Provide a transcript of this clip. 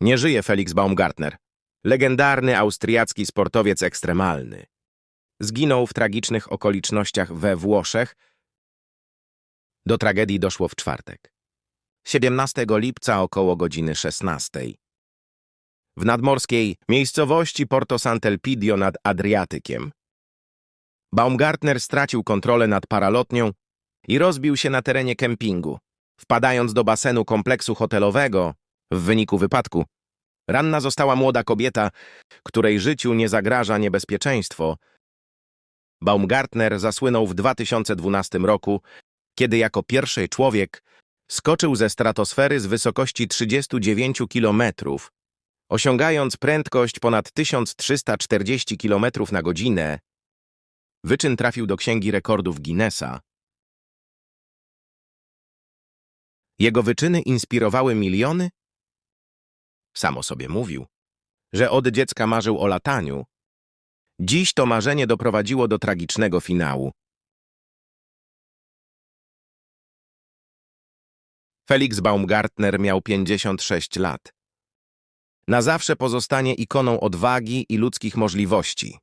Nie żyje Felix Baumgartner. Legendarny austriacki sportowiec ekstremalny. Zginął w tragicznych okolicznościach we Włoszech. Do tragedii doszło w czwartek. 17 lipca około godziny 16. W nadmorskiej miejscowości Porto Sant'Elpidio nad Adriatykiem. Baumgartner stracił kontrolę nad paralotnią i rozbił się na terenie kempingu, wpadając do basenu kompleksu hotelowego w wyniku wypadku. Ranna została młoda kobieta, której życiu nie zagraża niebezpieczeństwo. Baumgartner zasłynął w 2012 roku, kiedy jako pierwszy człowiek skoczył ze stratosfery z wysokości 39 kilometrów, osiągając prędkość ponad 1340 km na godzinę. Wyczyn trafił do Księgi Rekordów Guinnessa. Jego wyczyny inspirowały miliony? Samo sobie mówił, że od dziecka marzył o lataniu. Dziś to marzenie doprowadziło do tragicznego finału. Felix Baumgartner miał 56 lat. Na zawsze pozostanie ikoną odwagi i ludzkich możliwości.